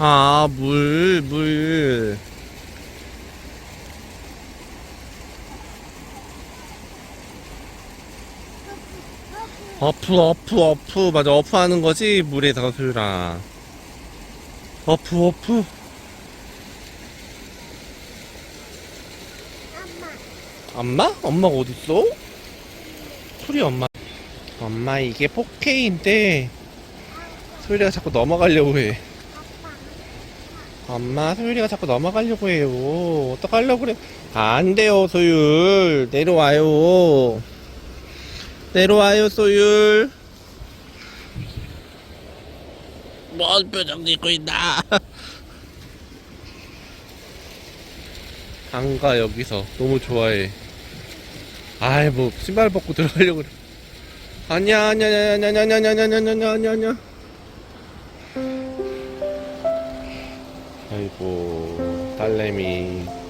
아, 물, 물. 어프, 어프, 어프. 맞아, 어프 하는 거지? 물에다가 소유라. 어프, 어프. 엄마. 엄마? 엄마가 어딨어? 소리 엄마. 엄마, 이게 4K인데, 소율이가 자꾸 넘어가려고 해. 엄마, 소율이가 자꾸 넘어가려고 해요. 어떡하려고 그래? 안 돼요, 소율. 내려와요. 내려와요, 소율. 뭔 표정 짓고 있나? 안 가, 여기서. 너무 좋아해. 아이, 뭐, 신발 벗고 들어가려고 그래. 아니야, 아니야, 아니야, 아니야, 아니야, 아니야, 아니야, 아니야, 아니야, 아니야, 아니야. 아이고, 딸내미.